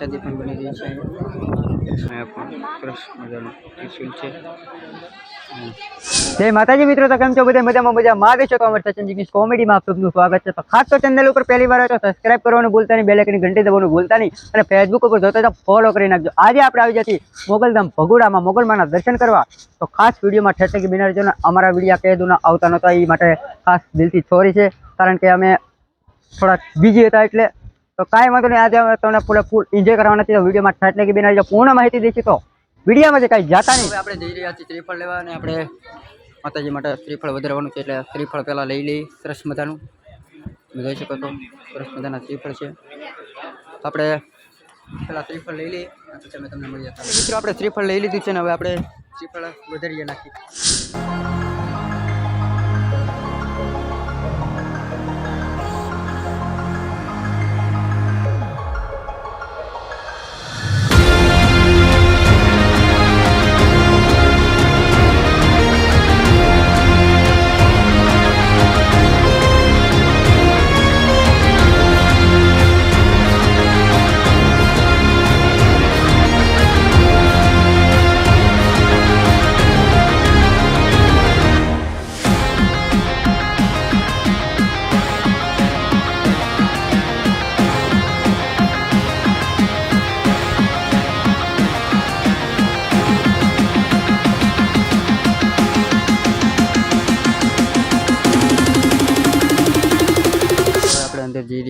અહીંયા પણ સરસ મજાનું ત્રિશુલ છે. જય માતાજી મિત્રો તો કેમ છો? બધા મજામાં મજા માં છો તો અમારી સચિન કોમેડીમાં આપ સૌનું સ્વાગત છે. તો ખાસ તો ચેનલ ઉપર પહેલી વાર તો સબસ્ક્રાઇબ કરવાનું ભૂલતા નહીં બેલેકની ઘંટી દબાવવાનું ભૂલતા નહીં અને ફેસબુક ઉપર જોતા તો ફોલો કરી નાખજો. આજે આપણે આવી જતી મોગલધામ ભગોડામાં મોગલમાના દર્શન કરવા. તો ખાસ વિડીયોમાં ઠેઠ બિનાર જો ને અમારા વીડિયો કહે આવતા નહોતા એ માટે ખાસ દિલથી છોરી છે. કારણ કે અમે થોડાક બીજી હતા એટલે તો કાંઈ વાંધો નહીં, આજે તમને પૂરે ફૂલ એન્જોય કરવાના છે વિડીયોમાં થાય કે બિનાર જો પૂર્ણ માહિતી દઈશું તો વિડીયોમાં જે કાંઈ જાતા નહીં. આપણે જઈ રહ્યા છીએ ત્રિફળ લેવા અને આપણે માતાજી માટે શ્રીફળ વધારવાનું છે, એટલે શ્રીફળ પહેલાં લઈ લઈ સરસ મજાનું. તમે જોઈ શકો તો સરસ મજાના શ્રીફળ છે. આપણે પહેલાં શ્રીફળ લઈ લઈ પછી અમે તમને મળીએ. મિત્રો, આપણે શ્રીફળ લઈ લીધું છે ને, હવે આપણે શ્રીફળ વધારીએ નાખીએ.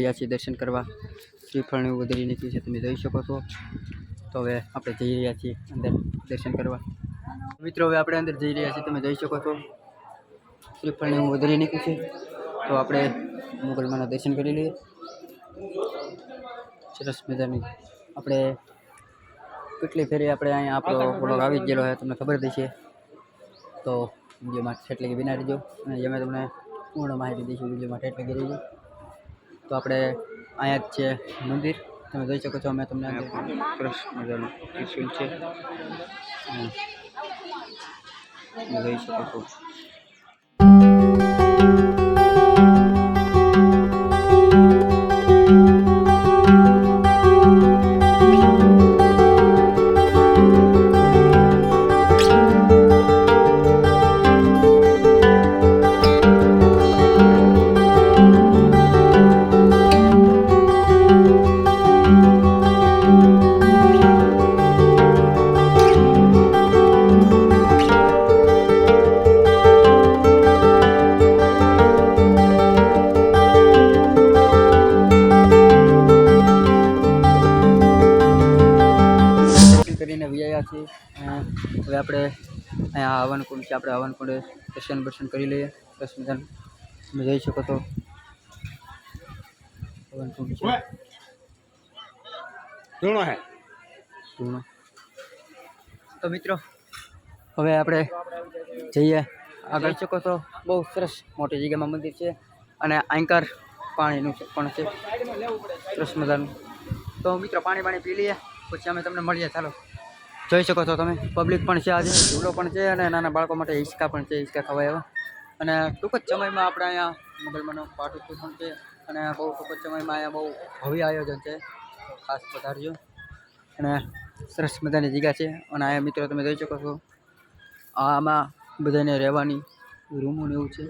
રહ્યા છીએ દર્શન કરવા. શ્રીફળને એવું નાખ્યું છે, તમે જોઈ શકો છો. તો હવે આપણે જઈ રહ્યા છીએ અંદર દર્શન કરવા. મિત્રો, હવે આપણે અંદર જઈ રહ્યા છીએ, તમે જોઈ શકો છો. શ્રીફળને એવું વધારી નાખ્યું છે. તો આપણે મુગલમાના દર્શન કરી લઈએ. સરસ મજાની. આપણે કેટલી ફેરી આપણે અહીંયા આપણો બ્લોગ આવી ગયેલો હોય, તમને ખબર દઈશે તો વિડીયોમાં એટલે કે બિના રહેજો અને અમે તમને પૂર્ણ માહિતી દઈશું, વિડીયોમાં એટલે કે રહીજો તો આપણે અહીંયા જ છે મંદિર. તમે જોઈ શકો છો અમે તમને સરસ મજાનું ત્રિશુલ છે. જોઈ શકો છો. આપણે અહીંયા હવનકુંડ છે આપણે હવનકુંડે દર્શન દર્શન કરી લઈએ. મજાનું તમે જઈ શકો તો. હવનકુંડ છે. તો મિત્રો હવે આપણે જઈએ. આગળ શકો તો. બહુ સરસ મોટી જગ્યામાં મંદિર છે અને આંકર પાણીનું છે પણ છે. સરસ મજાનું. તો મિત્રો પાણી પાણી પી લઈએ. પછી અમે તમને મળીએ. ચાલો. જોઈ શકો છો તમે. પબ્લિક પણ છે આજે, ઝૂલો પણ છે અને નાના બાળકો માટે હિંચકા પણ છે, હિંચકા ખવાય એવા. અને ટૂંક જ સમયમાં આપણે અહીંયા મોબાઈલમાંનો પાટું પણ છે અને બહુ ટૂંક જ સમયમાં અહીંયા બહુ ભવ્ય આયોજન છે. ખાસ પધારજો. અને સરસ મજાની જગ્યા છે અને અહીંયા મિત્રો તમે જોઈ શકો છો. આમાં બધાને રહેવાની રૂમો ને એવું છે,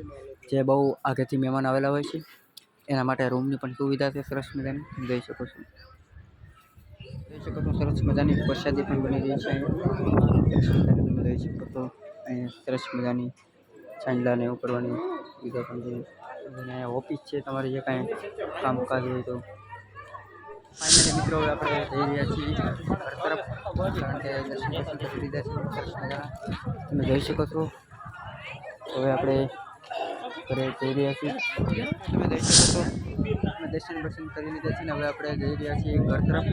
જે બહુ આગળથી મહેમાન આવેલા હોય છે. એના માટે રૂમની પણ સુવિધા છે, સરસ મજાની. જોઈ શકો છો. જોઈ શકો છો સરસ મજાની પ્રસાદી પણ બની રહી છે. તમે જોઈ શકો છો અહીંયા સરસ મજાની ચાંદલા એવું કરવાની વિગત પણ અને ઓફિસ છે, તમારે જે કાંઈ કામકાજ હોય તો. ફાઇનલી મિત્રો, હવે આપણે જઈ રહ્યા છીએ ઘર તરફ, કારણ કે દર્શન કરી લીધા છે સરસ મજાના. તમે જોઈ શકો છો. હવે આપણે ઘરે જઈ રહ્યા છીએ. તમે જોઈ શકો છો. દર્શન દર્શન કરી લીધા છે ને હવે આપણે જઈ રહ્યા છીએ ઘર તરફ.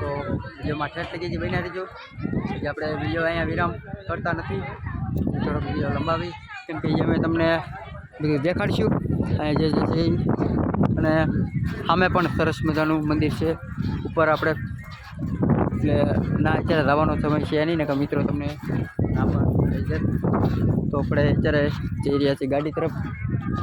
તો વિડીયોમાં ઠેઠ લગી જે બન્યા રહેજો. જે આપણે વીડિયો અહીંયા વિરામ કરતા નથી, થોડોક વીડિયો લંબાવી. કેમ કે અમે તમને બધું અહીંયા જે જે છે અને સામે પણ સરસ મજાનું મંદિર છે. ઉપર આપણે એટલે ના, અત્યારે જવાનો સમય છે નહીં ને કે મિત્રો તમને આ પણ છે તો આપણે અત્યારે જઈ રહ્યા છીએ ગાડી તરફ.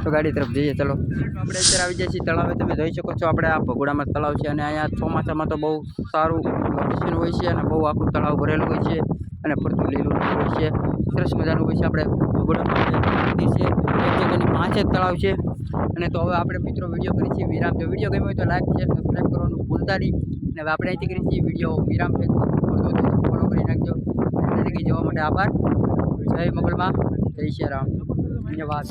તો ગાડી તરફ જઈએ, ચલો. આપણે અત્યારે આવી જઈએ છીએ તળાવે, તમે જોઈ શકો છો, આપણે આ ભગોડામાં તળાવ છે અને અહીંયા ચોમાસામાં તો બહુ સારું લોકેશન હોય છે અને બહુ આખું તળાવ ભરેલું હોય છે અને ફરતું લીલું હોય છે. સરસ મજાનું હોય છે આપણે ભગોડામાં છે પાંચ જ તળાવ છે. અને તો હવે આપણે મિત્રો વીડિયો કરીએ છીએ વિરામ. જો વીડિયો ગમ્યો હોય તો લાઈક શેર, સબસ્ક્રાઈબ કરવાનું ભૂલતા નહીં. અને હવે આપણે અહીંથી કરીએ છીએ વીડિયો વિરામ. ફેસબુક ફોલો કરી નાખજો. અને જોવા માટે આભાર. જય મંગળમાં જય શ્રી રામ. ધન્યવાદ.